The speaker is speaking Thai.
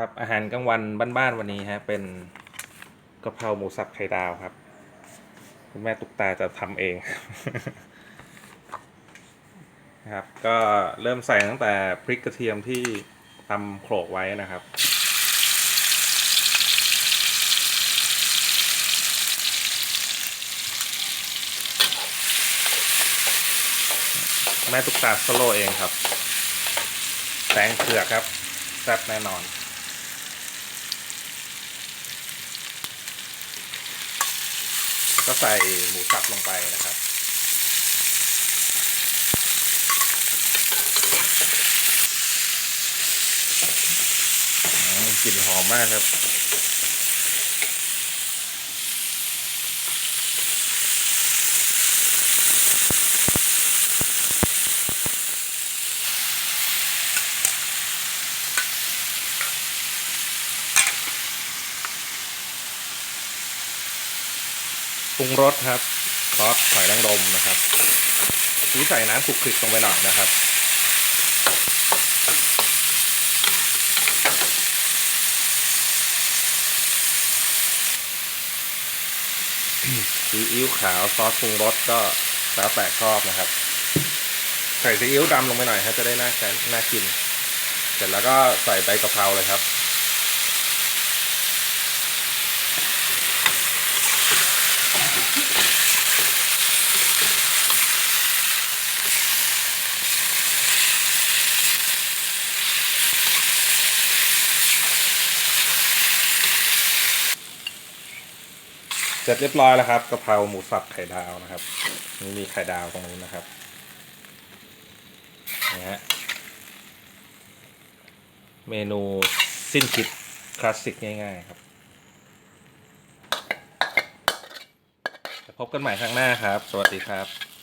ครับอาหารกลางวันบ้านๆวันนี้ฮะเป็นกะเพราหมูสับไข่ดาวครับ คุณแม่ตุกตาจะทำเองนะครับก็เริ่มใส่ตั้งแต่พริกกระเทียมที่ตำโขลกไว้นะครับ แม่ตุกตาสโลเองครับแตงเผือกครับแซ่บแน่นอน ก็ใส่หมูสับลงไปนะครับกลิ่นหอมมากครับ ปรุงรสครับซอสหอยนางรมนะครับนี่ใส่น้ำคลุกคลิกลงไปหน่อยนะครับ ซีอิ๊วขาวซอสปรุงรสก็แล้วแต่ชอบนะครับ ใส่ซีอิ๊วดำลงไปหน่อยครับจะได้น่าแนน่ากิน เสร็จแล้วก็ใส่ใบกะเพราเลยครับ เสร็จเรียบร้อยแล้วครับกะเพราหมูสับไข่ดาวนะครับนี่มีไข่ดาวตรงนู้นนะครับนี่ฮะเมนูสิ้นคิดคลาสสิกง่ายๆครับพบกันใหม่ครั้งหน้าครับ สวัสดีครับ